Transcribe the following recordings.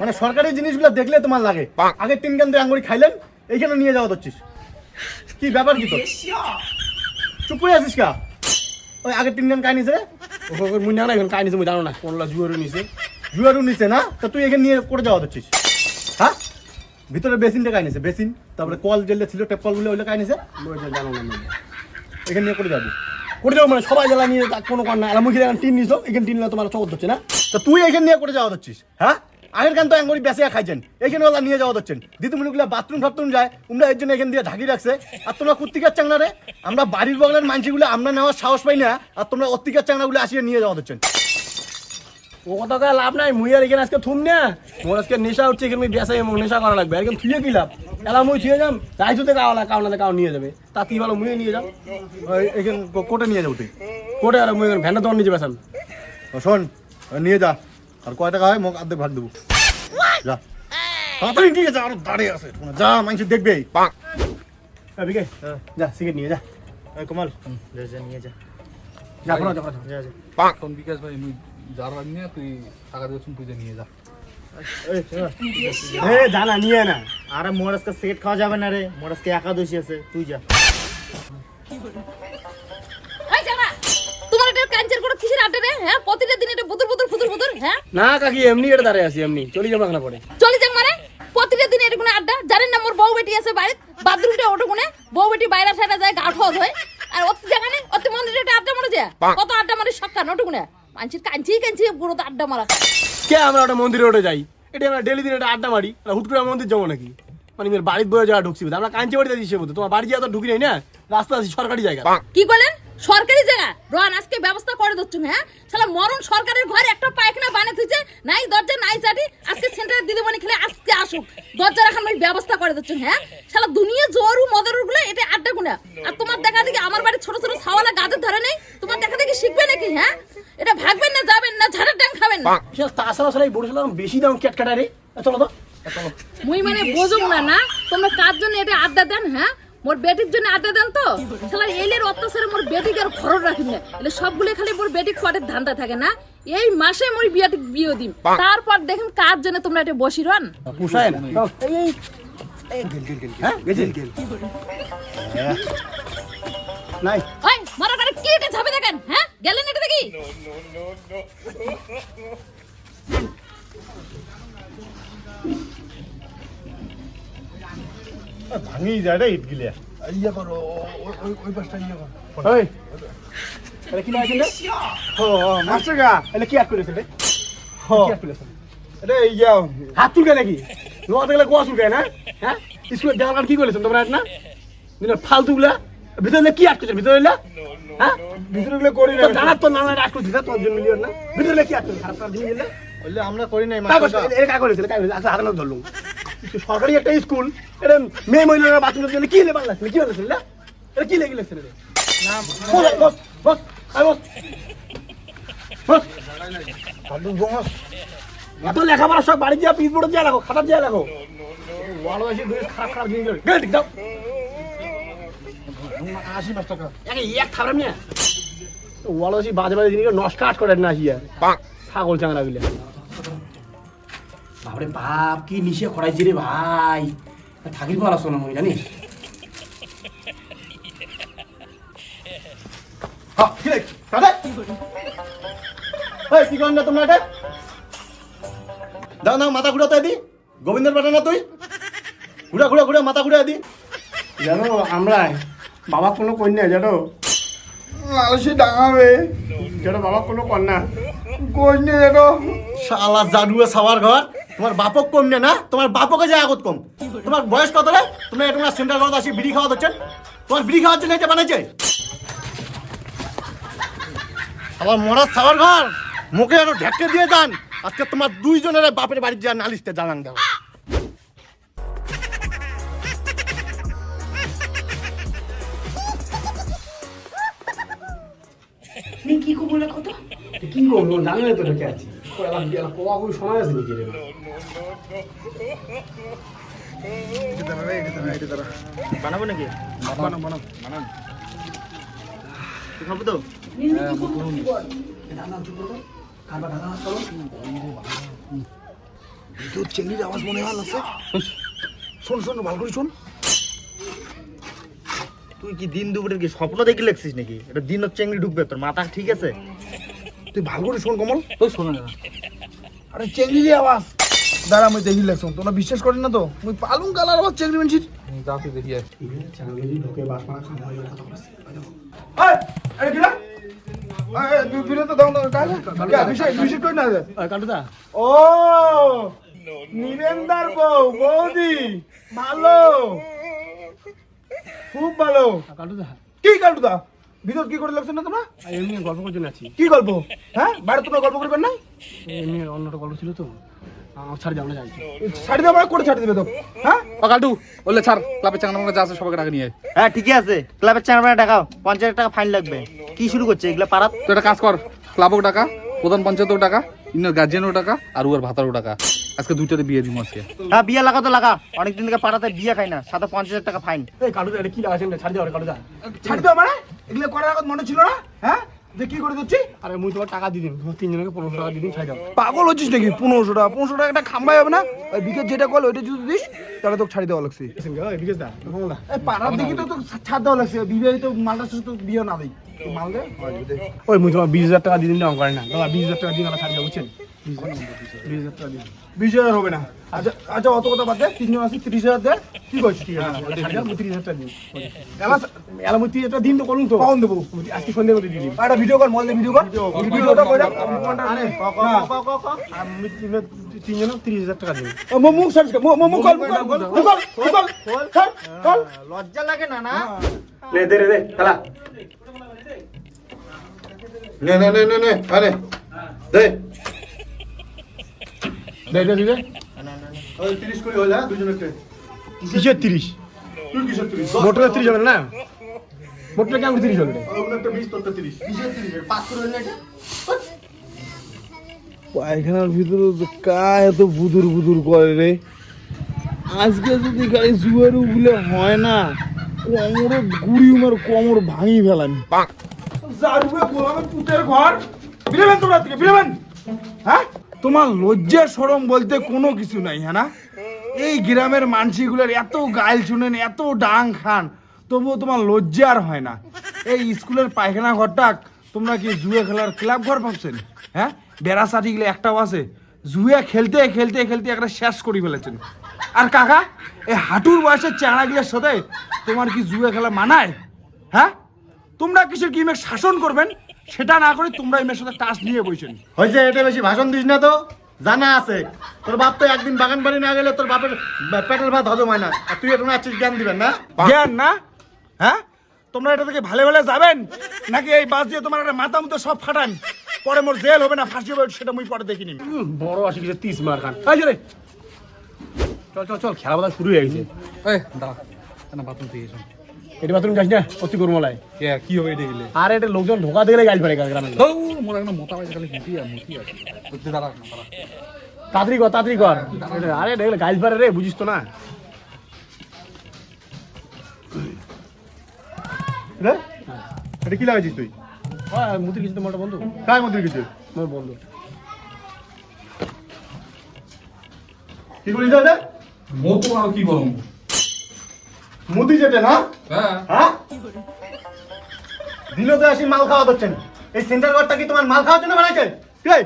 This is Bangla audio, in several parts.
মানে সরকারি জিনিসগুলো দেখলে তোমার লাগে। আগে তিন কেন দিয়ে আঙ্গুরি খাইলেন এইখানে নিয়ে যাওয়া হচ্ছিস কি ব্যাপার কি তোর? চুপ করে আছিস কা? ওই আগে তিন কেন কাই নিছে রে মুই না এখন কাহিনী তুমি জানো না কোনলা জুয়ারে নিছে। জুয়ারু নিছে না? তা তুই এখানে নিয়ে করে যাওয়া হচ্ছিস হ্যাঁ? ভিতরে বেসিনটা কাই নিছে বেসিন তারপরে কল যেগুলো ছিল টেপ কলগুলো ওইগুলো কাই নিছে মই জানো না। এখানে নিয়ে করে যাবি। করে যাব মানে সবাই জ্বালা নিয়ে তা কোনো কারণ না আর মুখে টিন নিছো? এখানে টিন নিলে তোমার চোখ হচ্ছে না? তা তুই এখানে নিয়ে করে যাওয়া হচ্ছিস হ্যাঁ? আগের কান তো আঙ্গুরি বেসে খাইছেন। এখানে ওলা নিয়ে যাওয়া হচ্ছেন দিদিমণিগুলো বাথরুম ফাথরুম যায় তোমরা এর জন্য এখান দিয়ে ঢাকি রাখছে। আর তোমরা কুত্তিকার চাংনা রে? আমরা বাড়ির বগলের মানসিগুলো আমরা নেওয়ার সাহস পাই না আর তোমরা অত্তিকার চাংনাগুলো আসিয়ে নিয়ে যাওয়া হচ্ছেন ও কথা কয়ে লাভ নাই মুই আর এখানে আজকে থুম না। মোর আজকে নেশা হচ্ছে এখানে বেসাই মোক নেশা করা লাগবে। একদম থুয়ে কি লাভ? এলা মুই থুয়ে যাম রাইজুতে কাওলা কাউ না কাউ নিয়ে যাবে। তা কি ভালো মুই নিয়ে যাম। এখানে কোটে নিয়ে যাব তুই। কোটে আর মুই তোমার নিজে বেসাম ও শোন নিয়ে যা। আর কয় টাকা হয়? মোক অর্ধেক ভাগ দেবো। যা। তাড়াতাড়ি নিয়ে যা আরও দাঁড়িয়ে আছে যা মানুষ দেখবে। বিকে। যা সিগারেট নিয়ে যা। এই কমাল। যা নিয়ে যা। যা পড়া যা পড়া যা যা। শোন বিকাশ ভাই মুই যার রাখ নিয়ে তুই টাকা দিয়ে তুই যে নিয়ে যা। এ জানা নিয়ে না। আরে মোর আজকে সেট খাওয়া যাবে না রে। মোর একাদশী আছে তুই যা। হ্যাঁ? না কাকি এমনি এটা দাঁড়িয়ে আছি এমনি। চলে যাব না পরে। চলে যাক মানে? প্রতিটা দিন এটা কোনো আড্ডা জানেন না মোর বউ বেটি আছে বাড়িতে বাথরুমটা ওটা কোনে বউ বেটি বাইরে সাইডে যায় গা ধোয়। আর অত জায়গা নেই অত মন্দিরে একটা আড্ডা মারা যায়? কত আড্ডা মারে সক্কা ওটা কোনে মানুষের কাঞ্চি কাঞ্চি পুরো তো আড্ডা মারা। কে আমরা ওটা মন্দিরে ওটা যাই? এটা আমরা ডেলি দিন এটা আড্ডা মারি আর হুট করে আমরা মন্দির যাব নাকি? মানে মেয়ের বাড়ির বয়ে যাওয়া ঢুকছি আমরা কাঞ্চি বাড়িতে দিচ্ছি বোধ তোমার বাড়ি যাওয়া তো ঢুকি নাই না? রাস্তা আছে সরকারি জায়গা। কি বলেন সরকারি জায়গা। রন আজকে ব্যবস্থা করে দিচ্ছ হ্যাঁ? শালা মরণ সরকারের ঘরে একটা পায়খানা বানিয়ে দিচ্ছে নাই দরজা নাই চাটি আজকে সেন্টারে দিদিমণি খেলে আজকে আসুক। দরজা রাখার আমি ব্যবস্থা করে দিচ্ছ হ্যাঁ? শালা দুনিয়া জোরু মদরু গুলো এটা আড্ডা গুনা আর তোমার দেখা দেখি আমার বাড়ি ছোট ছোট ছাওয়ালা গাছের ধরে নেই তোমার দেখা দেখি শিখবে নাকি হ্যাঁ? এটা ভাগবেন না যাবেন না ঝাড়ের ট্যাং খাবেন না। তাছাড়া সারা এই বড় সালাম বেশি দাম কাটা রে। চলো তো। মুই মানে বোঝুক না না? তোমরা কার জন্য এটা আড্ডা দেন হ্যাঁ? মোর বেটির জন্য আড্ডা দেন তো? শালা এলের অত্যাচারে মোর বেটিকে আর খরচ রাখি না। এলে সবগুলো খালি মোর বেটিক খড়ের ধান্দা থাকে না? এই মাসে মোর বিয়াটি বিয়ে দিম। তারপর দেখেন কার জন্য তোমরা এটা বসি রন পুষায় না। এই হ্যাঁ? নাই। ওই মারা করে কি এটা ঝাপে দেখেন? হ্যাঁ? গেলেন এটা দেখি? ভাঙি যায় রে ইট গিলে। ইয়া করো ওই ওই- পাশটা ইয়া করো। ওই এটা কি লাগছে রে ও মাস্টার গা এটা কি আট করেছে রে? ও কি আট করেছে? এটা ইয়া হাত চুলকে নাকি? লোয়া দেখলে গোয়া চুলকায় না? হ্যাঁ? স্কুলের দেওয়াল কার্ড কি করেছেন তোমরা না? দিনের ফালতু গুলা? ভিতরে কি আট করেছেন ভিতরে হ্যাঁ? ভিতরে গুলো করি না। তো জানার তো নানা আট করেছে না তোমার জন্য মিলিয়ন না? ভিতরে কি আট করেছে? খারাপ জিনিস এলে? আমরা করি নাই মাস্টার। এটা কাজ করেছে কাজ করেছে আচ্ছা হাতে না ধরলুম। সরকারি একটা স্কুল এটা মেয়ে মহিলারা বাথরুমের জন্য কি লেবার লাগছিল কি লাগছিল না এটা কি লেগে লাগছিল না বস বস বস বস। বস। ভালো বস। এত লেখাপড়া সব বাড়ি যা পিস বোর্ডে যা লাগো খাতা যা লাগো ভালো দুই খারাপ খারাপ জিনিস দাও এক বাজে বাজে জিনিস নষ্ট আট করে না ছাগল চাংরা গুলো। বাপরে বাপ কি নিশে খড়াইছি রে ভাই। থাকির পালা শোনো মই জানিস হ্যাঁ কি করেন না তোমরা এটা? দাও না মাথা ঘুরাতে দি। গোবিন্দের পাঠা না তুই? ঘুরা ঘুরা ঘুরা মাথা ঘুরা দি। জানো আমরা বাবা কোনো কন্যা জানো? লালসি ডাঙাবে জানো বাবা কোনো কন্যা। কই নে দেখো শালা জাদুয়ে সাওয়ার ঘর। তোমার বাপক কম নে? না তোমার বাপকে যায় আগত কম? তোমার বয়স কত রে? তুমি তোমরা সেন্টার ঘর আসি বিড়ি খাওয়া হচ্ছেন তোমার বিড়ি খাওয়ার জন্য এটা বানাইছে? আবার মরার সাওয়ার ঘর। মুখে আরও ঢেকে দিয়ে যান। আজকে তোমার দুইজনের বাপের বাড়ির যা নালিশটা জানান দেবো কি করব না তো ঢুকে আছি পোয়া কোনো সময় আছে। নাকি বানাবো নাকি? খাব তো? চেঙ্গির আওয়াজ মনে হয় লাগছে শোন শোন ভালো করে শোন। তুই কি দিন দুপুরের কি স্বপ্ন দেখে লেখছিস নাকি? এটা দিন চেংড়ি ঢুকবে তোর মাথা ঠিক আছে? তুই ভালো করে শোন কমল। ওই শোনে না। আরে চেঙ্গির আওয়াজ দাঁড়া আমি দেখি লাগছ তোমরা বিশ্বাস করেন না তো? মুই পালুং কালার আওয়াজ চেঙ্গি মেনছিস যা তুই দেখি আয়। ঢুকে বাস মারা খাওয়া হয়ে কথা বলছে এই আরে কিরা এই তুই ফিরে তো দাও দাও কাজ। বিষয় বিষয় কই না কাটুদা ও নিরেন্দার বউ বৌদি ভালো। খুব ভালো। কি কাটুদা ভিতর কি করে লাগছে না তোমরা? এমনি গল্প করতে আছি কি গল্প? হ্যাঁ? বাইরে তোমরা গল্প করবেন না? এমনি অন্যটা গল্প ছিল তো। আমার ছাড় যাব না ছাড়ি দেবো করে ছাড়ি দেবে তো হ্যাঁ? বললে ছাড় ক্লাবের চাঙ্গা মাঙ্গা যা আছে সবাইকে টাকা নিয়ে হ্যাঁ ঠিকই আছে। ক্লাবের টাকাও পঞ্চাশ টাকা ফাইন লাগবে। কি শুরু করছে? এগুলা পাড়াত তুই একটা কাজ কর ক্লাবও টাকা প্রধান পঞ্চায়েতও টাকা ইনার গার্জিয়ানও টাকা আর উয়ার ভাতারও টাকা আজকে দুইটাতে বিয়ে দিব আজকে। হ্যাঁ বিয়ে লাগা তো লাগা। অনেকদিন থেকে পাড়াতে বিয়ে খাই না সাথে পঞ্চাশ হাজার টাকা ফাইন। এই কাটুদা এটা কি লাগাছেন ছাড় যাও কাটুদা ছাড়ি দেবো মানে? এগুলো করার আগত মনে ছিল না? হ্যাঁ? যে কি করে দিচ্ছি? আরে মুই তোমার টাকা দিয়ে দিন তোমার তিনজনকে পনেরোশো টাকা দিয়ে দিন ছাড় যাও পাগল হচ্ছিস নাকি? পনেরোশো টাকা পনেরোশো টাকা একটা খাম্বাই হবে না? ওই বিকেট যেটা কল ওইটা যদি দিস তাহলে তোকে ছাড়ি দেওয়া লাগছে। বিকেশ দা পাড়ার দিকে তো তোকে ছাড় দেওয়া লাগছে। বিবাহিত মালটার সাথে তো বিয়ে না দেয় মাল দে। ওই মুই তোমার বিশ হাজার টাকা দিয়ে দিন না করে না। বিশ হাজার টাকা দিন আমার ছাড় যাও বুঝছেন? বিশ হাজার হবে না। আচ্ছা আচ্ছা অত কথা বাদ দে। তিনজন আছে তিরিশ হাজার দে। কি করছিস? ঠিক আছে। ছাড় যাও মুই তিরিশ হাজার টাকা দিন। এলা মুই তিরিশ হাজার দিন তো করুন তো। কখন দেবো। আজকে সন্ধ্যে করে দিয়ে একটা ভিডিও কল মল দে ভিডিও কল ভিডিওটা করে আরে আমি তিন- তিনজন তিরিশ হাজার টাকা দিন মুখ সার্চ মুখ কল কল মুখ কল মুখ কল কল কল লজ্জা লাগে না না? নে দে দে খেলা। নে নে নে নে নে আরে। দে। দে দে দে ওই তিরিশ করে হ্যাঁ? দুজনের কিসের তিরিশ? তুই কিসের তিরিশ? মোটরের তিরিশ হবে না? মোটরে কেমন তিরিশ হবে? একটা বিশ তোরটা তিরিশ। কিসের তিরিশ? পাঁচ করে হইলে পায়খানার ভিতরে তো কা এত বুদুর বুদুর করে রে? আজকে যদি গাড়ি জুয়ার উগলে হয় না কোমরে গুড়ি উমার কোমর ভাঙি ফেলানি। জারুবে গোলামে পুতের ঘর। বিলেবেন তোমরা থেকে বিলেবেন হ্যাঁ? তোমার লজ্জা সরম বলতে কোনো কিছু নাই হ্যাঁ না? এই গ্রামের মানসিগুলোর এত গাইল শুনেন, এত ডাং খান, তবুও তোমার লজ্জা আর হয় না। এই স্কুলের পায়খানা ঘরটা তোমরা কি জুয়ে খেলার ক্লাব ঘর ভাবছেন? হ্যাঁ? বেড়া সাটিগুলো একটাও আছে। জুয়ে খেলতে খেলতে খেলতে একটা শেষ করে ফেলেছেন। আর কাকা, এই হাঁটুর বয়সের চেহারাগুলোর সাথে তোমার কি জুয়ে খেলা মানায়? হ্যাঁ? তোমরা কিসের কি শাসন করবেন? সেটা না করে তোমরা এই মেয়ের সাথে টাচ নিয়ে বসেন হয়েছে এটা বেশি ভাষণ দিস না তো। জানা আছে। তোর বাপ তো একদিন বাগান বাড়ি না গেলে তোর বাপের পেটের ভাত হজম হয় না। আর তুই এখন আছিস জ্ঞান দিবেন না? জ্ঞান না? হ্যাঁ? তোমরা এটা থেকে ভালো ভালো যাবেন? নাকি এই বাস দিয়ে তোমার একটা মাথা মতো সব ফাটান? পরে মোর জেল হবে না ফাঁসি হবে সেটা মুই পরে দেখিনি। বড় আসি কিছু তিরিশ মার খান। যে রে। চল চল চল খেলা বাদা শুরু হয়ে গেছে। এই দাঁড়া না বাথরুম থেকে এসো। এটা বাথরুম যাস না অতি করমলায় কে কি হবে এটা গেলে? আর এটা লোকজন ঢোকা দিলে গাইল ফেলে গ্রামের লোক। ও মোর একটা মোটা হয়েছে খালি মুটি আর মুটি আছে তাড়াতাড়ি কর তাড়াতাড়ি কর। আরে দেখলে গাইল ফেলে রে বুঝিস তো না। রে এটা কি লাগাইছিস তুই? হয় মুতি কিছু তোমার বন্ধু। কার মধ্যে কিছু? মোর বন্ধু। কি এটা? মতো আর কি বলব? মুদি যেতে না? হ্যাঁ। হ্যাঁ? দিনতে আসি মাল খাওয়া দিচ্ছেন এই সেন্টার ঘরটা কি তোমার মাল খাওয়ার জন্য বানাইছে? কে?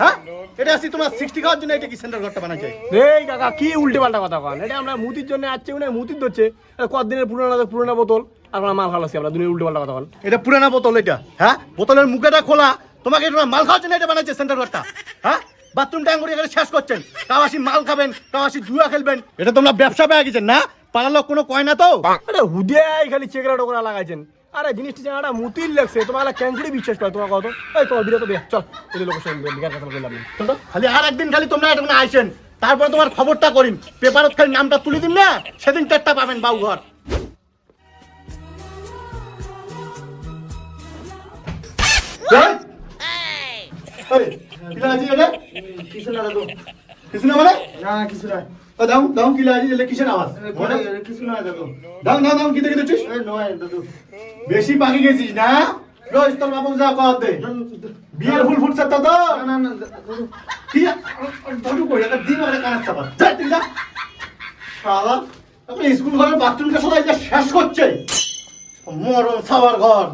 হ্যাঁ? এটা আসি তোমার সিক্সটি খাওয়ার জন্য এটা কি সেন্টার ঘরটা বানাইছে? এই কাকা কি উল্টে পাল্টা কথা কন এটা আমরা মুতির জন্য আসছে উনি মুতির ধরছে। এটা পুরোনো পুরোনো বোতল? আর আমরা মাল খালাছি আমরা দুনিয়া উল্টে পাল্টা কথা কন এটা পুরানা বোতল এটা হ্যাঁ? বোতলের মুখেটা খোলা। তোমাকে এটা মাল খাওয়ার জন্য এটা বানাইছে সেন্টার ঘরটা হ্যাঁ? বাথরুম এখানে শেষ করছেন। কাউ আসি মাল খাবেন কাউ আসি জুয়া খেলবেন। এটা তোমরা ব্যবসা পেয়ে গেছেন না? পাড়ার লোক কোনো কয় না তো? আরে হুদিয়াই খালি চেকরা টোকরা লাগাইছেন। আরে জিনিসটি জানাটা মুতির লাগছে তোমার ক্যাঙ্কুরি বিশ্বাস করে তোমার কত এই তোমার বিরত বিয়ে চল এই লোকের সঙ্গে বিঘার কথা বললাম না খালি আর একদিন খালি তোমরা এটা আইসেন তারপরে তোমার খবরটা করিম। পেপারত খালি নামটা তুলে দিন না? সেদিন টেটটা পাবেন বাবু ঘর? কিছু না কিছু না মানে? না কিছু না দাও, দাও, কিলা আজি, এলে কিসের আওয়াজ? মনে? কিছু না দাদু। দাও, দাও, দাও, কি দেখে দিচ্ছিস? এ নয় দাদু। বেশি পাকি গেছিস না? রোজ তোর বাবু যা কর দে। বিয়ের ফুল ফুটছে তো তো না না কি? দাদু কই? একটা দিন চাপা। যা তুই যা। শালা স্কুল ঘরের বাথরুমটা সবাই শেষ করছে। মরণ খাওয়ার ঘর।